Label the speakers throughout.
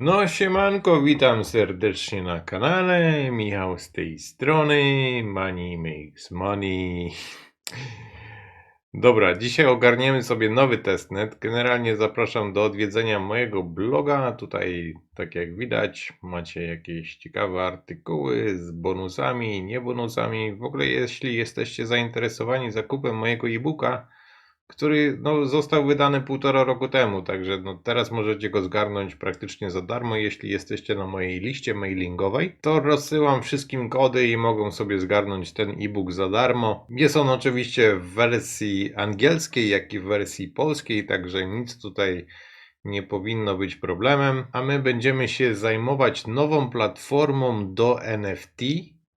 Speaker 1: No siemanko, witam serdecznie na kanale. Michał z tej strony. Money makes money. Dobra, dzisiaj ogarniemy sobie nowy testnet. Generalnie zapraszam do odwiedzenia mojego bloga. Tutaj, tak jak widać, macie jakieś ciekawe artykuły z bonusami, nie bonusami. W ogóle, jeśli jesteście zainteresowani zakupem mojego e-booka, który no, został wydany półtora roku temu, także no, teraz możecie go zgarnąć praktycznie za darmo, jeśli jesteście na mojej liście mailingowej, to rozsyłam wszystkim kody i mogą sobie zgarnąć ten e-book za darmo. Jest on oczywiście w wersji angielskiej, jak i w wersji polskiej, także nic tutaj nie powinno być problemem, a my będziemy się zajmować nową platformą do NFT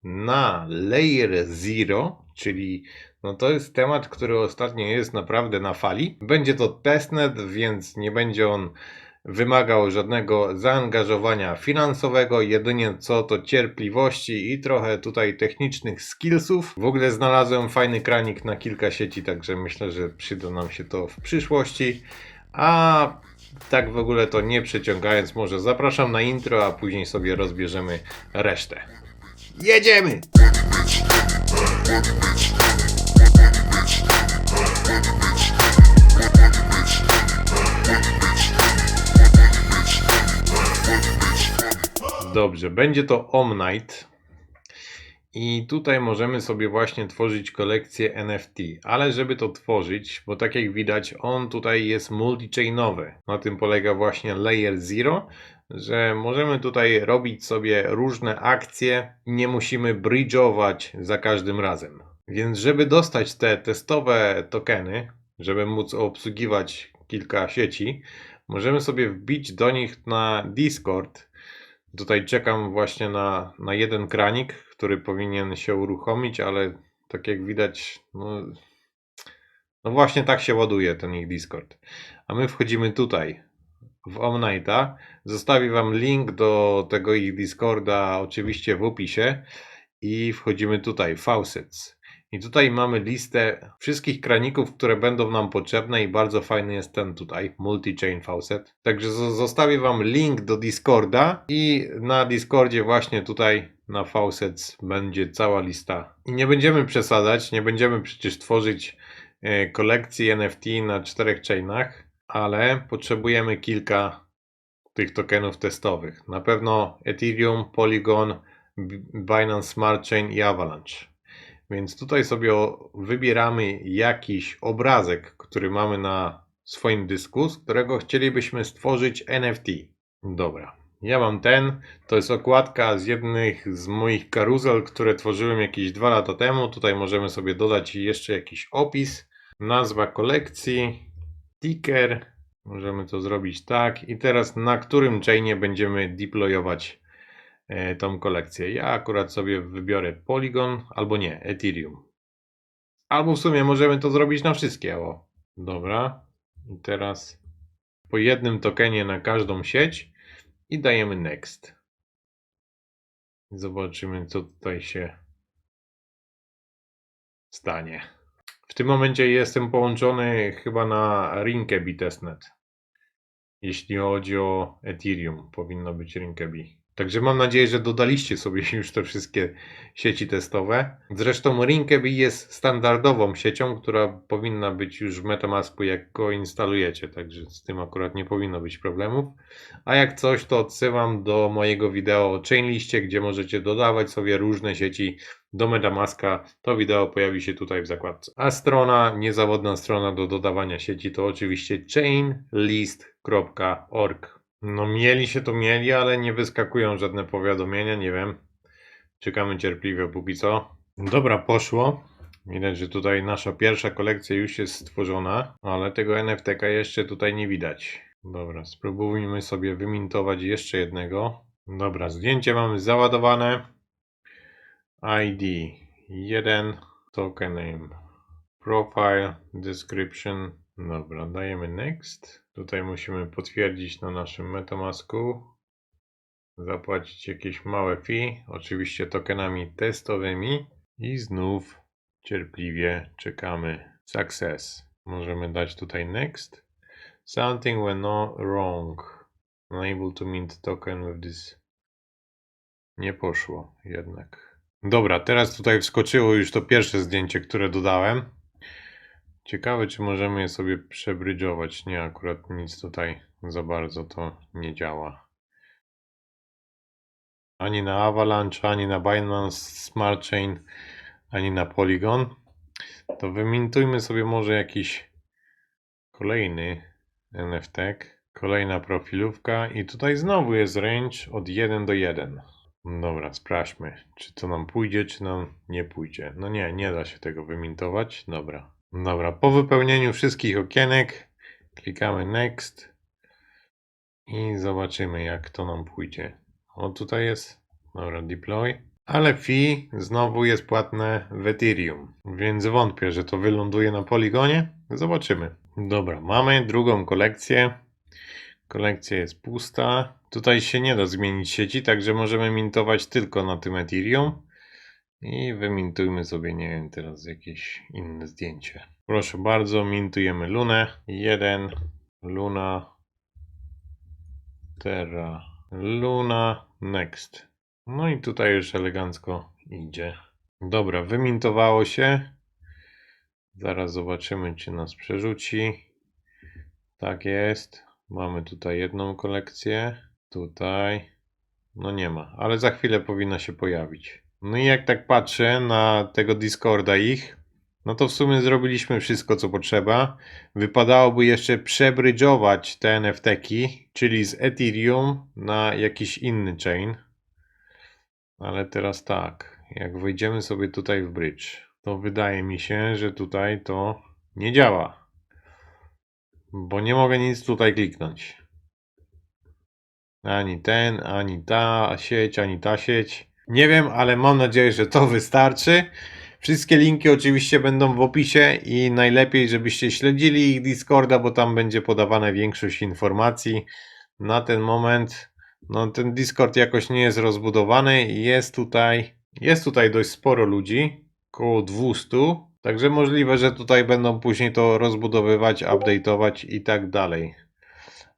Speaker 1: na Layer Zero, czyli no to jest temat, który ostatnio jest naprawdę na fali. Będzie to testnet, więc nie będzie on wymagał żadnego zaangażowania finansowego, jedynie co to cierpliwości i trochę tutaj technicznych skillsów. W ogóle znalazłem fajny kranik na kilka sieci, także myślę, że przyda nam się to w przyszłości. A tak w ogóle to nie przeciągając, może zapraszam na intro, a później sobie rozbierzemy resztę. Jedziemy! Dobrze, będzie to Omnight. I tutaj możemy sobie właśnie tworzyć kolekcję NFT, ale żeby to tworzyć, bo tak jak widać, on tutaj jest multi-chainowy. Na tym polega właśnie Layer Zero, że możemy tutaj robić sobie różne akcje i nie musimy bridge'ować za każdym razem. Więc żeby dostać te testowe tokeny, żeby móc obsługiwać kilka sieci, możemy sobie wbić do nich na Discord. Tutaj czekam właśnie na, na jeden kranik, który powinien się uruchomić, ale tak jak widać, no, no właśnie tak się ładuje ten ich Discord. A my wchodzimy tutaj w Omnighta. Zostawię Wam link do tego ich Discorda oczywiście w opisie i wchodzimy tutaj, Faucets. I tutaj mamy listę wszystkich kraników, które będą nam potrzebne i bardzo fajny jest ten tutaj, multi-chain faucet. Także zo- zostawię Wam link do Discorda i na Discordzie właśnie tutaj na faucets będzie cała lista. I nie będziemy przesadzać, nie będziemy przecież tworzyć e, kolekcji NFT na czterech chainach, ale potrzebujemy kilka tych tokenów testowych. Na pewno Ethereum, Polygon, Binance Smart Chain i Avalanche. Więc tutaj sobie wybieramy jakiś obrazek, który mamy na swoim dysku, z którego chcielibyśmy stworzyć NFT. Dobra. Ja mam ten. To jest okładka z jednych z moich karuzel, które tworzyłem jakieś dwa lata temu. Tutaj możemy sobie dodać jeszcze jakiś opis, nazwa kolekcji, ticker. Możemy to zrobić tak. I teraz na którym chainie będziemy deployować tą kolekcję. Ja akurat sobie wybiorę Polygon albo nie, Ethereum. Albo w sumie możemy to zrobić na wszystkie. O. Dobra. I teraz po jednym tokenie na każdą sieć i dajemy next. Zobaczymy co tutaj się stanie. W tym momencie jestem połączony chyba na Rinkebi testnet. Jeśli chodzi o Ethereum, powinno być Rinkebi. Także mam nadzieję, że dodaliście sobie już te wszystkie sieci testowe. Zresztą Rinkebi jest standardową siecią, która powinna być już w MetaMasku, jak go instalujecie. Także z tym akurat nie powinno być problemów. A jak coś, to odsyłam do mojego wideo o chainliście, gdzie możecie dodawać sobie różne sieci do MetaMaska. To wideo pojawi się tutaj w zakładce. A strona, niezawodna strona do dodawania sieci to oczywiście chainlist.org. No mieli się to mieli, ale nie wyskakują żadne powiadomienia, nie wiem. Czekamy cierpliwie póki co. Dobra, poszło. Widać, że tutaj nasza pierwsza kolekcja już jest stworzona, ale tego NFT-ka jeszcze tutaj nie widać. Dobra, spróbujmy sobie wymintować jeszcze jednego. Dobra, zdjęcie mamy załadowane. ID 1, token name, profile, description. Dobra, dajemy next. Tutaj musimy potwierdzić na naszym MetaMasku. Zapłacić jakieś małe fee, oczywiście tokenami testowymi. I znów cierpliwie czekamy. Success. Możemy dać tutaj next. Something went no wrong. Unable to mint token with this. Nie poszło jednak. Dobra, teraz tutaj wskoczyło już to pierwsze zdjęcie, które dodałem. Ciekawe, czy możemy je sobie przebrydżować. Nie, akurat nic tutaj za bardzo to nie działa. Ani na Avalanche, ani na Binance Smart Chain, ani na Polygon. To wymintujmy sobie może jakiś kolejny NFT. Kolejna profilówka i tutaj znowu jest range od 1 do 1. Dobra, sprawdźmy, czy to nam pójdzie, czy nam nie pójdzie. No nie, nie da się tego wymintować. Dobra. Dobra, po wypełnieniu wszystkich okienek klikamy next i zobaczymy jak to nam pójdzie. O, tutaj jest. Dobra, deploy. Ale fee znowu jest płatne w Ethereum, więc wątpię, że to wyląduje na poligonie. Zobaczymy. Dobra, mamy drugą kolekcję. Kolekcja jest pusta. Tutaj się nie da zmienić sieci, także możemy mintować tylko na tym Ethereum. I wymintujmy sobie, nie wiem, teraz jakieś inne zdjęcie. Proszę bardzo, mintujemy Lunę. Jeden, Luna, Terra, Luna, Next. No i tutaj już elegancko idzie. Dobra, wymintowało się. Zaraz zobaczymy, czy nas przerzuci. Tak jest. Mamy tutaj jedną kolekcję. Tutaj. No nie ma, ale za chwilę powinna się pojawić. No i jak tak patrzę na tego Discorda ich, no to w sumie zrobiliśmy wszystko, co potrzeba. Wypadałoby jeszcze przebrydżować te NFT-ki, czyli z Ethereum na jakiś inny chain. Ale teraz tak, jak wejdziemy sobie tutaj w bridge, to wydaje mi się, że tutaj to nie działa. Bo nie mogę nic tutaj kliknąć. Ani ten, ani ta sieć, ani ta sieć. Nie wiem, ale mam nadzieję, że to wystarczy. Wszystkie linki oczywiście będą w opisie i najlepiej, żebyście śledzili ich Discorda, bo tam będzie podawane większość informacji. Na ten moment, no ten Discord jakoś nie jest rozbudowany i jest tutaj, jest tutaj dość sporo ludzi, około 200. Także możliwe, że tutaj będą później to rozbudowywać, update'ować i tak dalej.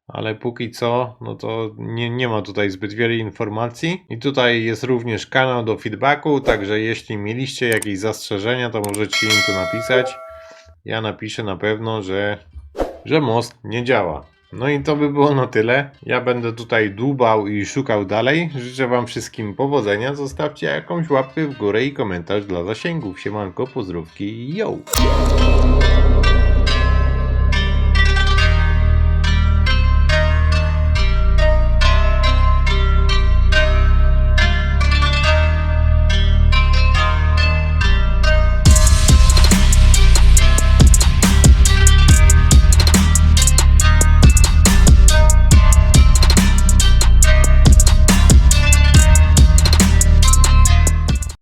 Speaker 1: Ale póki co, no to nie, nie ma tutaj zbyt wiele informacji. I tutaj jest również kanał do feedbacku, także jeśli mieliście jakieś zastrzeżenia, to możecie im tu napisać. Ja napiszę na pewno, że, że most nie działa. No i to by było na tyle. Ja będę tutaj dłubał i szukał dalej. Życzę Wam wszystkim powodzenia. Zostawcie jakąś łapkę w górę i komentarz dla zasięgów. Siemanko, pozdrówki, yo!